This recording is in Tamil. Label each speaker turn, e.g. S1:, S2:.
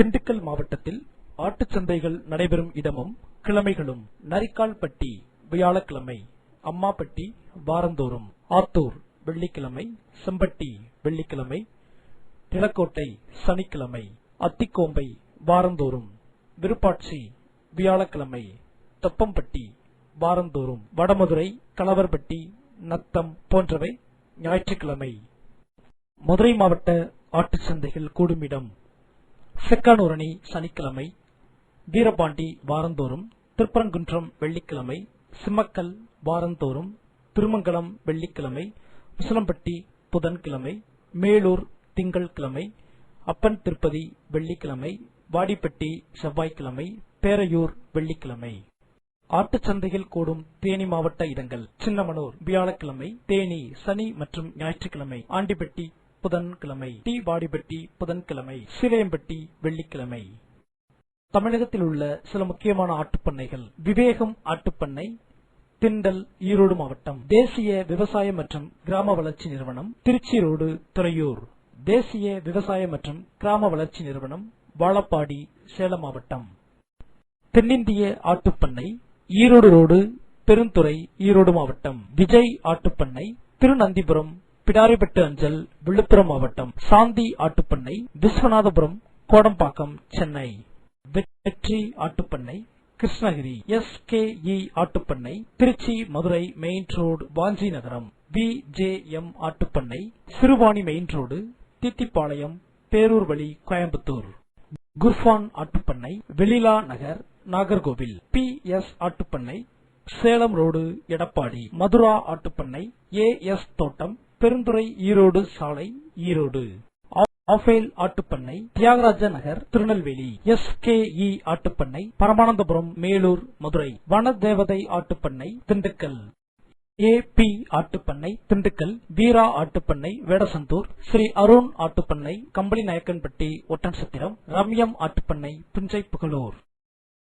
S1: திண்டுக்கல் மாவட்டத்தில் ஆட்டுச் சந்தைகள் நடைபெறும் இடமும் கிழமைகளும் நரிக்கால்பட்டி வியாழக்கிழமை அம்மாப்பட்டி வாரந்தோறும் ஆத்தூர் வெள்ளிக்கிழமை செம்பட்டி வெள்ளிக்கிழமை நிலக்கோட்டை சனிக்கிழமை அத்திக்கோம்பை வாரந்தோறும் விருப்பாட்சி வியாழக்கிழமை தொப்பம்பட்டி வாரந்தோறும் வடமதுரை கலவர்பட்டி நத்தம் போன்றவை ஞாயிற்றுக்கிழமை. மதுரை மாவட்ட ஆட்டுச் சந்தைகள் கூடுமிடம் செக்கானூரணி சனிக்கிழமை வீரபாண்டி வாரந்தோறும் திருப்பரங்குன்றம் வெள்ளிக்கிழமை சிம்மக்கல் வாரந்தோறும் திருமங்கலம் வெள்ளிக்கிழமை உசிலம்பட்டி புதன்கிழமை மேலூர் திங்கள்கிழமை அப்பன் திருப்பதி வெள்ளிக்கிழமை வாடிப்பட்டி செவ்வாய்க்கிழமை பேரையூர் வெள்ளிக்கிழமை. ஆட்டுச்சந்தையில் கூடும் தேனி மாவட்ட இடங்கள் சின்னமனூர் வியாழக்கிழமை தேனி சனி மற்றும் ஞாயிற்றுக்கிழமை ஆண்டிப்பட்டி புதன்கிழமை டி பாடிப்பட்டி புதன்கிழமை சிலையம்பட்டி வெள்ளிக்கிழமை. தமிழகத்தில் உள்ள சில முக்கியமான ஆட்டுப்பண்ணைகள் விவேகம் ஆட்டுப்பண்ணை திண்டல் ஈரோடு மாவட்டம் தேசிய விவசாய மற்றும் கிராம வளர்ச்சி நிறுவனம் திருச்சி ரோடு துறையூர். தேசிய விவசாய மற்றும் கிராம வளர்ச்சி நிறுவனம் வாழப்பாடி சேலம் மாவட்டம். தென்னிந்திய ஆட்டுப்பண்ணை ஈரோடு ரோடு பெருந்துறை ஈரோடு மாவட்டம். விஜய் ஆட்டுப்பண்ணை திருநந்திபுரம் பிடாரிப்பட்டு அஞ்சல் விழுப்புரம் மாவட்டம் சாந்தி ஆட்டுப்பண்ணை விஸ்வநாதபுரம் கோடம்பாக்கம் சென்னை. வெற்றி ஆட்டுப்பண்ணை Krishnagiri S K E ஆட்டுப்பண்ணை Trichy Madurai main road Vanchi Nagaram V J M ஆட்டுப்பண்ணை Siruvani main road Thithipalayam Perur வழி கோயம்புத்தூர். குர்ஃபான் ஆட்டுப்பண்ணை வெளிலா நகர் நாகர்கோவில். பி எஸ் ஆட்டுப்பண்ணை சேலம் ரோடு எடப்பாடி. மதுரா ஆட்டுப்பண்ணை ஏ எஸ் தோட்டம் பெருந்துறை ஈரோடு சாலை ஈரோடு. ஆஃபேல் ஆட்டுப்பண்ணை Thyagaraja Nagar Tirunelveli. S K E ஆட்டுப்பண்ணை Paramanandapuram Melur Madurai. Vanadevathai ஆட்டுப்பண்ணை திண்டுக்கல். ஏ பி ஆட்டுப்பண்ணை திண்டுக்கல். வீரா ஆட்டுப்பண்ணை வேடசந்தூர். ஸ்ரீ அருண் ஆட்டுப்பண்ணை கம்பளி நாயக்கன்பட்டி ஒட்டன்சத்திரம். ரம்யம் ஆட்டுப்பண்ணை புஞ்சை புகழூர்.